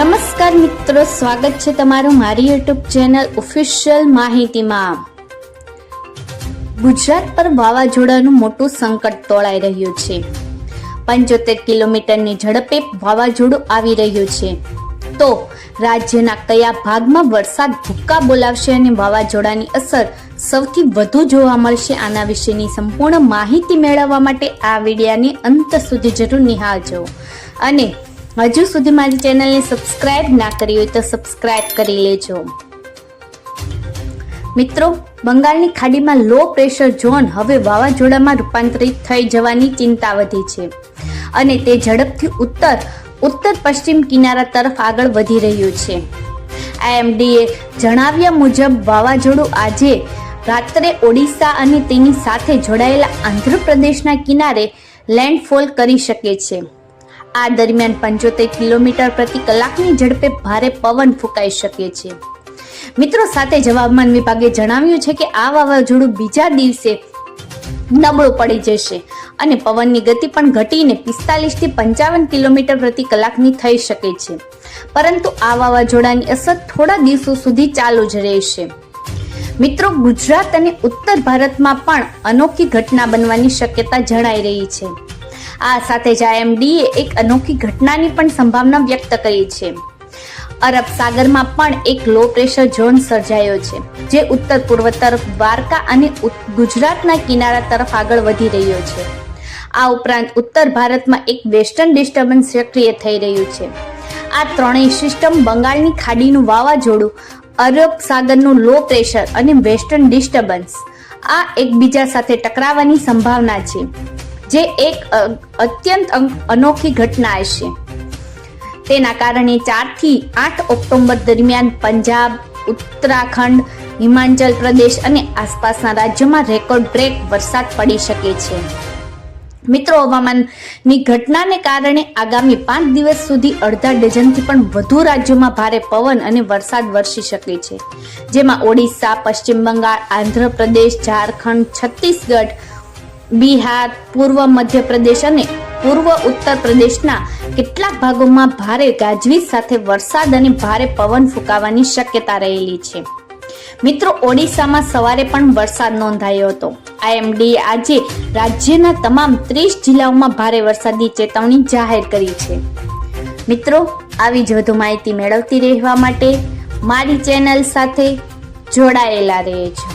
નમસ્કાર મિત્રો, સ્વાગત છે તમારું મારી યુટ્યુબ ચેનલ ઓફિશિયલ માહિતીમાં. ગુજરાત પર વાવાઝોડાનું મોટું સંકટ તોળાઈ રહ્યું છે. પંચોતેર કિલોમીટરની ઝડપે વાવાઝોડું આવી રહ્યું છે. તો રાજ્યના કયા ભાગમાં વરસાદ ભૂક્કા બોલાવશે અને વાવાઝોડાની અસર સૌથી વધુ જોવા મળશે? આના વિશેની સંપૂર્ણ માહિતી મેળવવા માટે આ વિડિયાને અંત સુધી જરૂર નિહાળજો. અને હજુ સુધી મારી ચેનલને સબસ્ક્રાઇબ ના કરી હોય તો સબસ્ક્રાઇબ કરી લેજો. મિત્રો, બંગાળની ખાડીમાં લો પ્રેશર ઝોન હવે વાવાઝોડામાં રૂપાંતરિત થઈ જવાની ચિંતા વધી છે અને તે ઝડપથી ઉત્તર ઉત્તર પશ્ચિમ કિનારા તરફ આગળ વધી રહ્યું છે. આઈએમડીએ જણાવ્યા મુજબ વાવાઝોડું આજે રાત્રે ઓડિશા અને તેની સાથે જોડાયેલા આંધ્રપ્રદેશના કિનારે લેન્ડફોલ કરી શકે છે. આ દરમિયાન પંચોતેર કિલોમીટર પ્રતિ કલાકની ઝડપે ભારે પવન ફૂંકાઈ શકે છે. મિત્રો, સાથે જ હવામાન વિભાગે જણાવ્યું છે કે આ વાવાઝોડું બીજા દિવસે નબળું પડી જશે અને પવનની ગતિ પણ ઘટીને પિસ્તાલીસથી પંચાવન કિલોમીટર પ્રતિ કલાકની થઈ શકે છે. પરંતુ આ વાવાઝોડાની અસર થોડા દિવસો સુધી ચાલુ જ રહેશે. મિત્રો, ગુજરાત અને ઉત્તર ભારતમાં પણ અનોખી ઘટના બનવાની શક્યતા જણાઈ રહી છે. આ સાથે જ આઈએમડીએ એક અનોખી ઘટનાની પણ સંભાવના વ્યક્ત કરી છે. અરબ સાગરમાં પણ એક લો પ્રેશર ઝોન સર્જાયો છે, જે ઉત્તર પૂર્વ તરફ દ્વારકા અને ગુજરાતના કિનારા તરફ આગળ વધી રહ્યો છે. આ ઉપરાંત ઉત્તર ભારતમાં એક વેસ્ટર્ન ડિસ્ટર્બન્સ સક્રિય થઈ રહ્યું છે. આ ત્રણેય સિસ્ટમ બંગાળની ખાડીનું વાવાઝોડું, અરબ સાગરનું લો પ્રેશર અને વેસ્ટર્ન ડિસ્ટર્બન્સ આ એકબીજા સાથે ટકરાવાની સંભાવના છે. જે એક અત્યંત અનોખી ઘટના હશે તેના કારણે ચારથી આઠ ઓક્ટોબર દરમિયાન પંજાબ, ઉત્તરાખંડ, હિમાચલ પ્રદેશ અને આસપાસના રાજ્યોમાં રેકોર્ડ બ્રેક વરસાદ પડી શકે છે. મિત્રો, હવામાનની ઘટનાને કારણે આગામી પાંચ દિવસ સુધી અડધા ડઝનથી પણ વધુ રાજ્યોમાં ભારે પવન અને વરસાદ વરસી શકે છે. જેમાં ઓડિશા, પશ્ચિમ બંગાળ આંધ્રપ્રદેશ ઝારખંડ, છત્તીસગઢ બિહાર, પૂર્વ મધ્યપ્રદેશ અને પૂર્વ ઉત્તર પ્રદેશના કેટલાક ભાગોમાં ભારે ગાજવીજ સાથે વરસાદ અને ભારે પવન ફૂંકાવાની શક્યતા રહેલી છે. મિત્રો, ઓડિશામાં સવારે પણ વરસાદ નોંધાયો હતો. આઈએમડીએ આજે રાજ્યના તમામ ત્રીસ જિલ્લાઓમાં ભારે વરસાદની ચેતવણી જાહેર કરી છે. મિત્રો, આવી જ વધુ માહિતી મેળવતી રહેવા માટે મારી ચેનલ સાથે જોડાયેલા રહેજો.